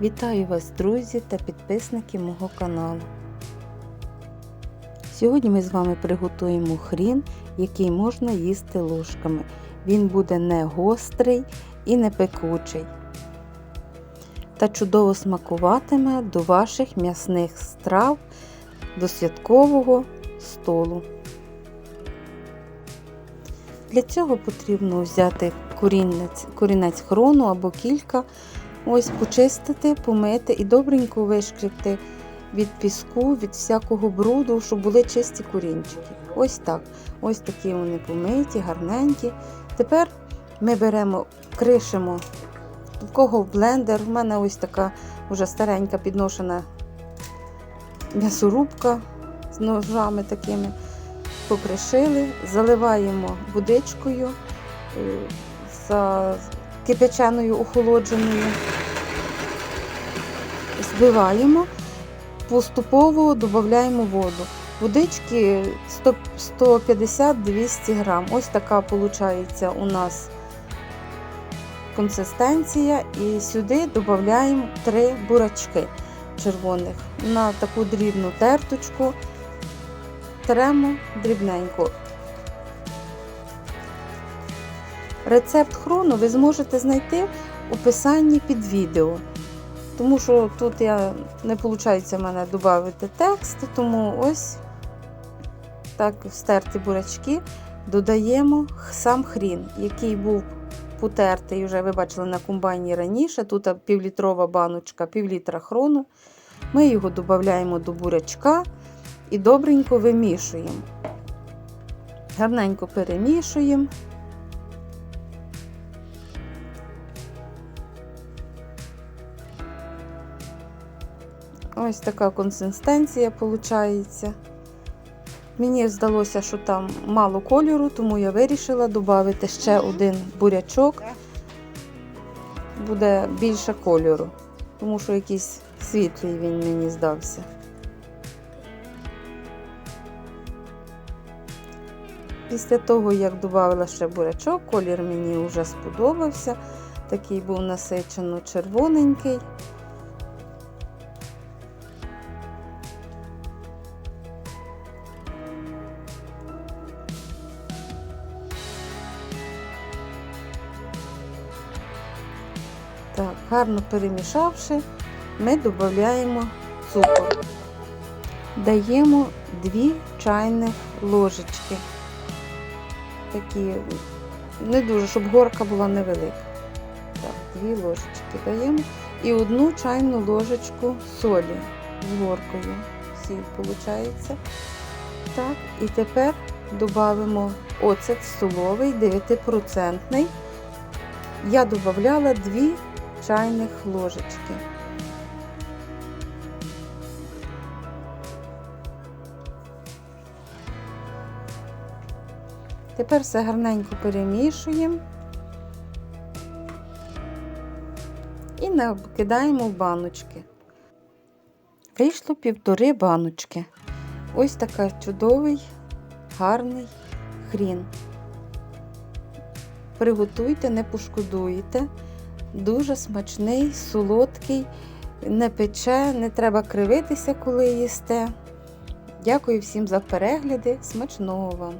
Вітаю вас, друзі та підписники мого каналу. Сьогодні ми з вами приготуємо хрін, який можна їсти ложками. Він буде не гострий і не пекучий. Та чудово смакуватиме до ваших м'ясних страв до святкового столу. Для цього потрібно взяти корінець, корінець хрону або кілька, ось почистити, помити і добренько вишкрібти від піску, від всякого бруду, щоб були чисті корінчики. Ось так. Ось такі вони помиті, гарненькі. Тепер ми беремо, кришимо в в блендер. У мене ось така вже старенька підношена м'ясорубка з ножами такими покришили, заливаємо водичкою е, за кипяченою охолодженою, збиваємо, поступово додаємо воду. Водички 150-200 грам. Ось така виходить у нас консистенція. І сюди додаємо 3 бурачки червоних на таку дрібну терточку тремо дрібненько. Рецепт хрону ви зможете знайти у описанні під відео. Тому що тут я не виходить в мене додати текст, тому ось так стерті бурячки додаємо сам хрін, який був потертий, вже ви бачили на комбайні раніше. Тут півлітрова баночка, півлітра хрону. Ми його додаємо до бурячка і добренько вимішуємо. Гарненько перемішуємо. Ось така консистенція виходить. Мені здалося, що там мало кольору, тому я вирішила додати ще один бурячок. Буде більше кольору, тому що якийсь світлий він мені здався. Після того, як додала ще бурячок, колір мені вже сподобався. Такий був насичено червоненький. Так, гарно перемішавши, ми додаємо цукор. Даємо 2 чайних ложечки. Такі, не дуже, щоб горка була невелика. Так, дві ложечки даємо. І одну чайну ложечку солі з горкою. Сіль, виходить. Так, і тепер додамо оцет столовий 9%. Я додавала 2 чайних ложечки. Тепер все гарненько перемішуємо і накидаємо в баночки. Вийшло півтори баночки. Ось така чудовий, гарний хрін. Приготуйте, не пошкодуєте. Дуже смачний, солодкий, не пече, не треба кривитися, коли їсте. Дякую всім за перегляди. Смачного вам!